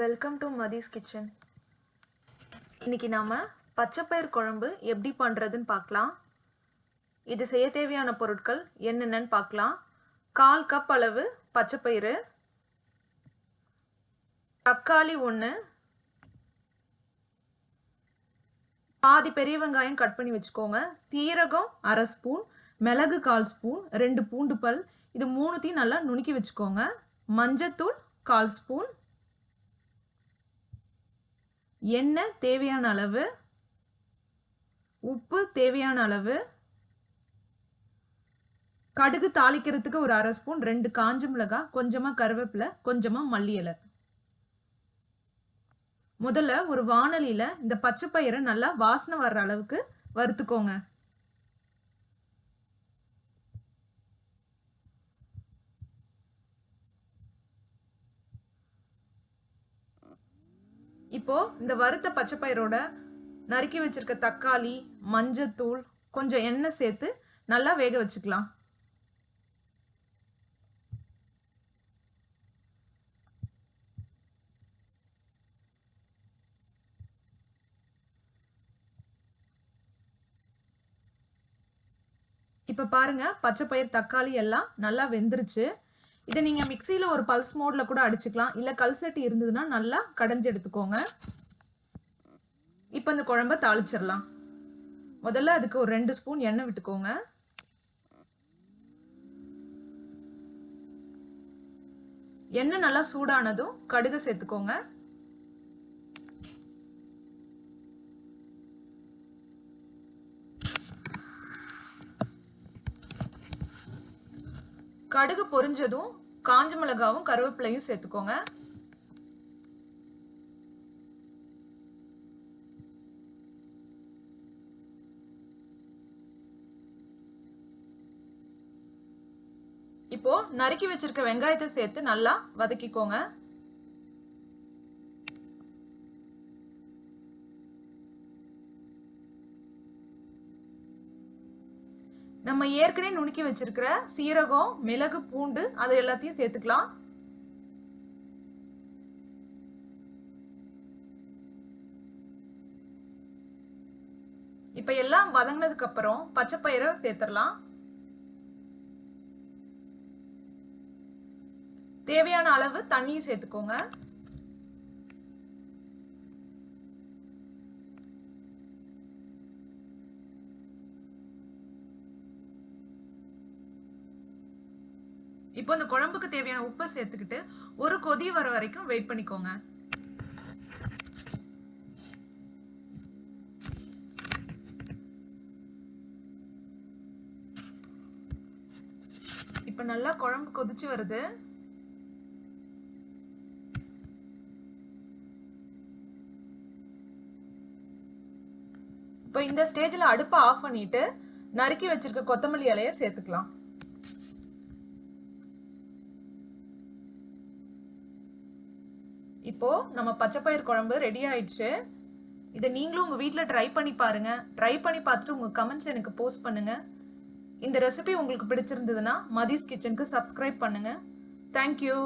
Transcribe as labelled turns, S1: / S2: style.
S1: Welcome to Mathi's kitchen இன்னைக்கு நாம பச்சைப்பயிர் குழம்பு எப்படி பண்ணுறதுன்னு பார்க்கலாம். இது செய்ய தேவையான பொருட்கள் என்னென்னன்னு பார்க்கலாம். கால் கப் அளவு பச்சைப்பயிறு. தக்காளி ஒன்று பாதி பெரிய வெங்காயம் கட் பண்ணி வச்சுக்கோங்க. தீரகம் அரை ஸ்பூன் மிளகு கால் ஸ்பூன் ரெண்டு பூண்டு பல். இது மூணுத்தையும் நல்லா நுணுக்கி வச்சுக்கோங்க. மஞ்சத்தூள் கால் ஸ்பூன் எண்ணெய் தேவையான அளவு? உப்பு தேவையான அளவு. கடுகு தாளிக்கிறதுக்கு ஒரு அரை ஸ்பூன் ரெண்டு காஞ்ச மிளகாய் கொஞ்சமாக கருவேப்பிலை கொஞ்சமாக மல்லி இலை. முதல்ல ஒரு வானலியில இந்த பச்சை பயிரை நல்லா வாசனை வர்ற அளவுக்கு வறுத்துக்கோங்க. இப்போ இந்த வறுத்த பச்சை பயிரோட நறுக்கி வச்சிருக்க தக்காளி மஞ்சத்தூள் கொஞ்சம் எண்ணெய் சேர்த்து நல்லா வேக வச்சுக்கலாம். இப்போ பாருங்க பச்சை பயிர் தக்காளி எல்லாம் நல்லா வெந்துருச்சு. இதை நீங்கள் மிக்சியில் ஒரு பல்ஸ் மோடில் கூட அடிச்சுக்கலாம். இல்லை கல்சட்டி இருந்ததுன்னா நல்லா கடைஞ்சி எடுத்துக்கோங்க. இப்போ இந்த குழம்ப தாளிச்சிடலாம். முதல்ல அதுக்கு ஒரு ரெண்டு ஸ்பூன் எண்ணெய் விட்டுக்கோங்க. எண்ணெய் நல்லா சூடானதும் கடுகு சேர்த்துக்கோங்க. கடுகு பொரிஞ்சதும் காஞ்ச மிளகாவும் கருவேப்பிலையும் சேர்த்துக்கோங்க. இப்போ நறுக்கி வச்சிருக்க வெங்காயத்தை சேர்த்து நல்லா வதக்கிக்கோங்க. நம்ம ஏற்கனவே நுணுக்கி வச்சிருக்கிற சீரகம் மிளகு பூண்டு அது எல்லாத்தையும் சேர்த்துக்கலாம். இப்ப எல்லாம் வதங்கினதுக்கு அப்புறம் பச்சை பயிரை சேர்த்துடலாம். தேவையான அளவு தண்ணியும் சேர்த்துக்கோங்க. இப்போ இந்த குழம்புக்கு தேவையான உப்பை சேர்த்துக்கிட்டு ஒரு கொதி வர வரைக்கும் வெயிட் பண்ணிக்கோங்க. இப்ப நல்லா குழம்பு கொதிச்சு வருது. இப்போ இந்த ஸ்டேஜில் அடுப்பை ஆஃப் பண்ணிட்டு நறுக்கி வச்சிருக்க கொத்தமல்லி இலைய சேர்த்துக்கலாம். இப்போ நம்ம பச்சைப்பயிர் குழம்பு ரெடி ஆயிடுச்சு. இதை நீங்களும் உங்க வீட்டில் ட்ரை பண்ணி பாருங்க. ட்ரை பண்ணி பார்த்துட்டு உங்க கமெண்ட்ஸ் எனக்கு போஸ்ட் பண்ணுங்க. இந்த ரெசிபி உங்களுக்கு பிடிச்சிருந்ததுன்னா மதிஸ் கிச்சனுக்கு சப்ஸ்கிரைப் பண்ணுங்க. தேங்க்யூ